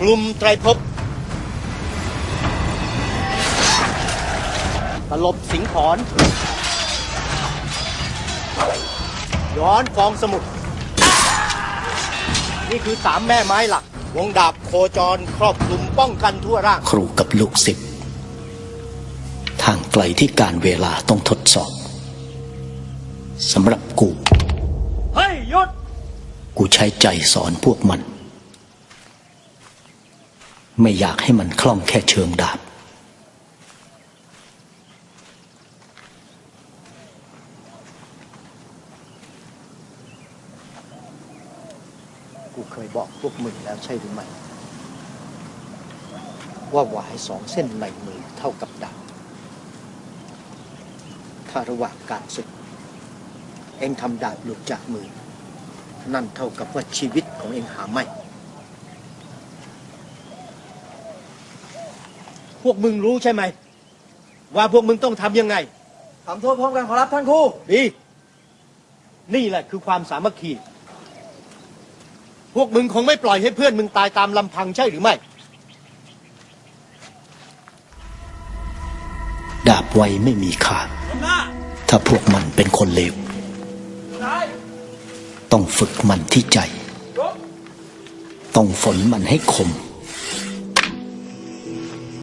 กลุ่มไตรภพตลบสิงขอนย้อนฟองสมุทรนี่คือสามแม่ไม้หลัก วงดาบโคจรครอบคลุมป้องกันทั่วร่าง ครูกับลูกศิษย์ทางไกลที่การเวลาต้องทดสอบสำหรับกู เฮ้ยหยุดกูใช้ใจสอนพวกมัน ไม่อยากให้มันคล่องแค่เชิงดาบ กูเคยบอกพวกมึงแล้วใช่หรือไม่ ว่าหวายสองเส้นในมือเท่ากับดาบ ถ้าระหว่างการศึก เองทำดาบหลุดจากมือ นั่นเท่ากับว่าชีวิตของเองหาไม่ วกมึงรู้ใช่ไหม ว่าพวกมึงต้องทำยังไง ทำโทษพร้อมกันขอรับท่านครู ดี นี่แหละคือความสามัคคี พวกมึงคงไม่ปล่อยให้เพื่อนมึงตายตามลำพังใช่หรือไม่ ดาบไวไม่มีค่าถ้าพวกมันเป็นคนเลว ต้องฝึกมันที่ใจ ต้องฝนมันให้คม